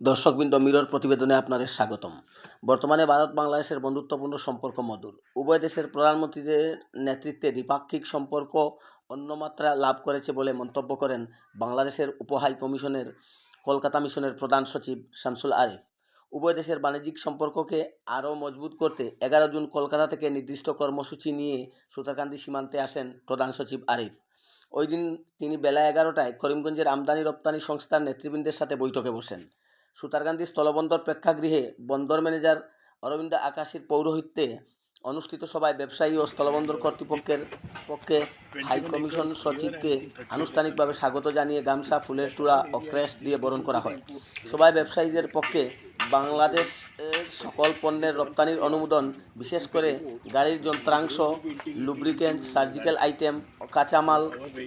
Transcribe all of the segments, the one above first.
দর্শকবৃন্দ, মিরর প্রতিবেদনে আপনাদের স্বাগতম। বর্তমানে ভারত বাংলাদেশের বন্ধুত্বপূর্ণ সম্পর্ক মধুর। উভয় দেশের প্রধানমন্ত্রীদের নেতৃত্বে দ্বিপাক্ষিক সম্পর্ক অন্য মাত্রা লাভ করেছে বলে মন্তব্য করেন বাংলাদেশের উপহাই কমিশনের, কলকাতা মিশনের প্রধান সচিব শামসুল আরিফ। উভয় দেশের বাণিজ্যিক সম্পর্ককে আরও মজবুত করতে এগারো জুন কলকাতা থেকে নির্দিষ্ট কর্মসূচি নিয়ে সুতারকান্দি সীমান্তে আসেন প্রধান সচিব আরিফ। ওই দিন তিনি বেলা এগারোটায় করিমগঞ্জের আমদানি রপ্তানি সংস্থার নেতৃবৃন্দের সাথে বৈঠকে বসেন। সুতারকান্দি স্থলবন্দর প্রেক্ষাগৃহে বন্দর ম্যানেজার অরবিন্দ আকাশের পৌরোহিত্যে অনুষ্ঠিত সভায় ব্যবসায়ী ও স্থলবন্দর কর্তৃপক্ষের পক্ষে হাই কমিশন সচিবকে আনুষ্ঠানিকভাবে স্বাগত জানিয়ে গামছা, ফুলের টুড়া ও ক্রেস্ট দিয়ে বরণ করা হয়। সভায় ব্যবসায়ীদের পক্ষে বাংলাদেশের সকল পণ্যের রপ্তানির অনুমোদন, বিশেষ করে গাড়ির যন্ত্রাংশ লুব্রিকেন্ট সার্জিক্যাল আইটেম কাঁচামাল,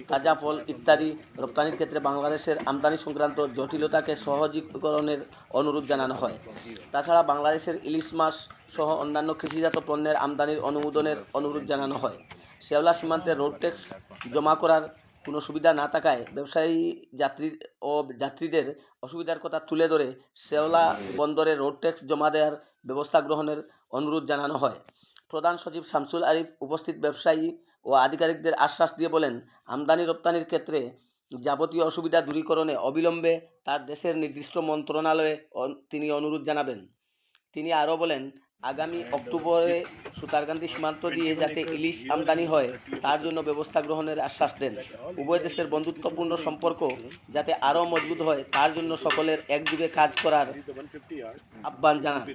তাজা ফল ইত্যাদি রপ্তানির ক্ষেত্রে বাংলাদেশের আমদানি সংক্রান্ত জটিলতাকে সহজীকরণের অনুরোধ জানানো হয়। তাছাড়া বাংলাদেশের ইলিশ মাছ সহ অন্যান্য কৃষিজাত পণ্যের আমদানির অনুমোদনের অনুরোধ জানানো হয়। শেওলা সীমান্তে রোড ট্যাক্স জমা করার কোনো সুবিধা না থাকায় ব্যবসায়ী যাত্রী ও যাত্রীদের অসুবিধার কথা তুলে ধরে শেওলা বন্দরে রোড ট্যাক্স জমা দেওয়ার ব্যবস্থা গ্রহণের অনুরোধ জানানো হয়। প্রধান সচিব শামসুল আরিফ উপস্থিত ব্যবসায়ী ও আধিকারিকদের আশ্বাস দিয়ে বলেন, আমদানি রপ্তানির ক্ষেত্রে যাবতীয় অসুবিধা দূরীকরণে অবিলম্বে তার দেশের নির্দিষ্ট মন্ত্রণালয়ে তিনি অনুরোধ জানাবেন। তিনি আরও বলেন আগামী অক্টোবরে সুতারকান্দি সীমান্ত দিয়ে যাতে ইলিশ আমদানি হয়, তার জন্য ব্যবস্থা গ্রহণের আশ্বাস দেন। উভয় দেশের বন্ধুত্বপূর্ণ সম্পর্ক যাতে আরও মজবুত হয়, তার জন্য সকলের একযুগে কাজ করার আহ্বান জানান।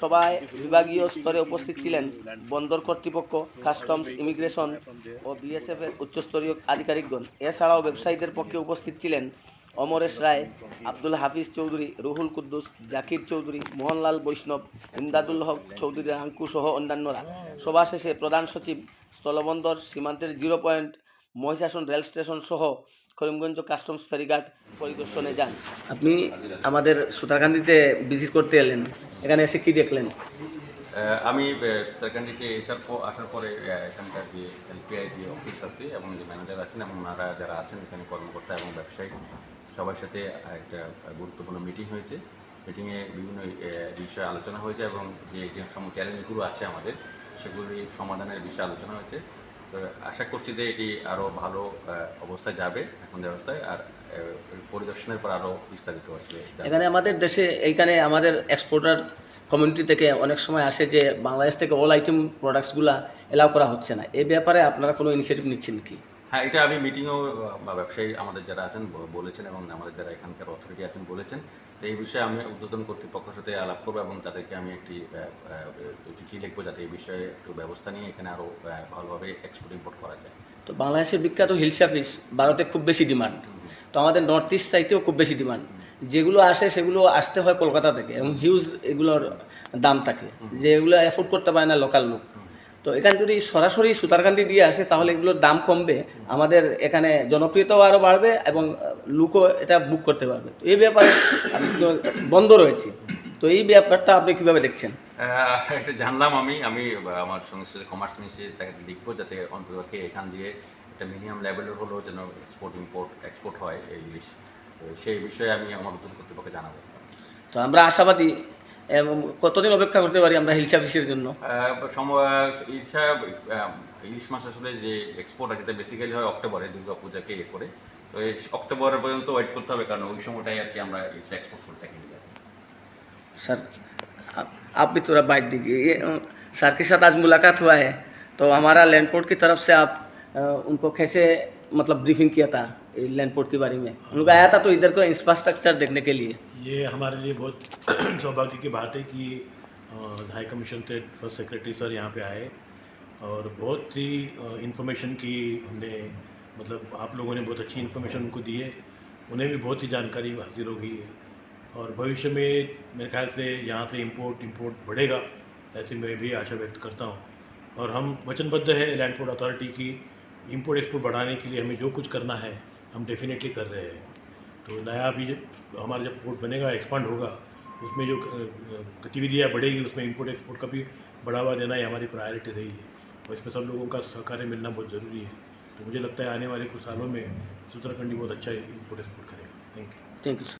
সবাই বিভাগীয় স্তরে উপস্থিত ছিলেন বন্দর কর্তৃপক্ষ, কাস্টমস, ইমিগ্রেশন ও বিএসএফ এর উচ্চস্তরীয় আধিকারিকগণ। এছাড়াও ব্যবসায়ীদের পক্ষে উপস্থিত ছিলেন অমরেশ রায় আব্দুল হাফিজ চৌধুরী রুহুল কুদ্দুস জাকির চৌধুরী মোহনলাল বৈষ্ণব ইমদাদুল হক চৌধুরী রাঙ্কু সহ অন্যান্যরা। সভা শেষে প্রধান সচিব স্থলবন্দর সীমান্তের zero point Mahishasan rail station সহ করিমগঞ্জ কাস্টমস ফেরিঘাট পরিদর্শনে যান। আপনি আমাদের সুতারকান্দিতে ভিজিট করতে এলেন। এখানে এসে কি দেখলেন? আমি সুতারকান্দিতে এসার পর আসার পরে এখানকার যে এলপিআই যে অফিস আছে এবং যে ম্যানেজার আছেন এবং ওনারা যারা আছেন এখানে কর্মকর্তা এবং ব্যবসায়ী সবার সাথে একটা গুরুত্বপূর্ণ মিটিং হয়েছে। মিটিংয়ে বিভিন্ন বিষয়ে আলোচনা হয়েছে এবং যে যে সম চ্যালেঞ্জগুলো আছে আমাদের, সেগুলি সমাধানের বিষয়ে আলোচনা হয়েছে। তো আশা করছি যে এটি আরও ভালো অবস্থায় যাবে এখন যে অবস্থায় আর পরিদর্শনের পর আরও বিস্তারিত আসলে যাবে। এখানে আমাদের দেশে, এইখানে আমাদের এক্সপোর্টার কমিউনিটি থেকে অনেক সময় আসে যে বাংলাদেশ থেকে অল আইটেম প্রোডাক্টসগুলা এলাও করা হচ্ছে না। এই ব্যাপারে আপনারা কোনো ইনিশিয়েটিভ নিচ্ছেন কি? হ্যাঁ এটা আমি মিটিংয়েও বা ব্যবসায়ী আমাদের যারা আছেন বলেছেন এবং আমাদের যারা এখানকার অথরিটি আছেন বলেছেন। তো এই বিষয়ে আমি উদ্বোধন কর্তৃপক্ষের সাথে আলাপ করব এবং তাদেরকে আমি একটি চিঠি লিখব যাতে এই বিষয়ে একটু ব্যবস্থা নিয়ে এখানে আরও ভালোভাবে এক্সপোর্ট ইম্পোর্ট করা যায়। তো বাংলাদেশের বিখ্যাত হিলসা ফিস ভারতে খুব বেশি ডিমান্ড তো আমাদের নর্থ ইস্ট সাইডেও খুব বেশি ডিমান্ড যেগুলো আসে সেগুলো আসতে হয় কলকাতা থেকে এবং হিউজ এগুলোর দাম থাকে। যেগুলো অ্যাফোর্ড করতে পারে না লোকাল লোক। তো এখানে যদি সরাসরি সুতারকান্দি দিয়ে আসে তাহলে এগুলোর দাম কমবে আমাদের এখানে জনপ্রিয়তাও আরও বাড়বে এবং লুকও এটা বুক করতে পারবে। তো এই ব্যাপারে বন্ধ রয়েছে। তো এই ব্যাপারটা আপনি কীভাবে দেখছেন? এটা জানলাম আমি। আমি আমার সঙ্গে সাথে কমার্স মিনিস্ট্রি তাকে লিখব যাতে অন্ততপক্ষে এখান দিয়ে একটা মিনিমাম লেভেলের হলেও যেন এক্সপোর্ট ইম্পোর্ট এক্সপোর্ট হয় এই ইলিশ। তো সেই বিষয়ে আমি আমার উদ্যোগ কর্তৃপক্ষকে জানাব। তো আমরা আশাবাদী কতদিন অপেক্ষা করতে পারি আমরা হিলসা ফিসের জন্য সময় ইচ্ছা ইলিশ মাছ আসলে যে এক্সপোর্ট আছে বেসিক্যালি হয় অক্টোবরে দুর্গা পূজাকে এ করে তো এই অক্টোবর পর্যন্ত ওয়েট করতে হবে কারণ ওই সময়টাই আর কি আমরা ইলিশ এক্সপোর্ট করে থাকি सर आप, आप भी थोड़ा बाइट दीजिए ये अ, सर के साथ आज मुलाकात हुआ है तो हमारा लैंडपोर्ट की तरफ से आप अ, उनको कैसे मतलब ब्रीफिंग किया था लैंडपोर्ट के बारे में उन लोग आया था तो इधर को इंफ्रास्ट्रक्चर देखने के लिए ये हमारे लिए बहुत सौभाग्य की बात है कि हाई कमीशन से फ़र्स्ट सेक्रेटरी सर यहाँ पे आए और बहुत ही इंफॉर्मेशन की हमने मतलब आप लोगों ने बहुत अच्छी इन्फॉर्मेशन उनको दी है। उन्हें भी बहुत ही जानकारी हासिल हो गई है और भविष्य में मेरे ख्याल से यहाँ से इम्पोर्ट इम्पोर्ट बढ़ेगा, ऐसे मैं भी आशा व्यक्त करता हूँ। और हम वचनबद्ध हैं लैंडपोर्ट अथॉरिटी की। इम्पोर्ट एक्सपोर्ट बढ़ाने के लिए हमें जो कुछ करना है, हम डेफिनेटली कर रहे हैं। तो नया भी जब हमारा जब पोर्ट बनेगा एक्सपांड होगा, उसमें जो गतिविधियाँ बढ़ेगी, उसमें इम्पोर्ट एक्सपोर्ट का भी बढ़ावा देना ही हमारी प्रायोरिटी रही है और इसमें सब लोगों का सहकार्य मिलना बहुत ज़रूरी है। तो मुझे लगता है आने वाले कुछ सालों में उत्तराखंड बहुत अच्छा इम्पोर्ट एक्सपोर्ट करेगा। Thank you thank you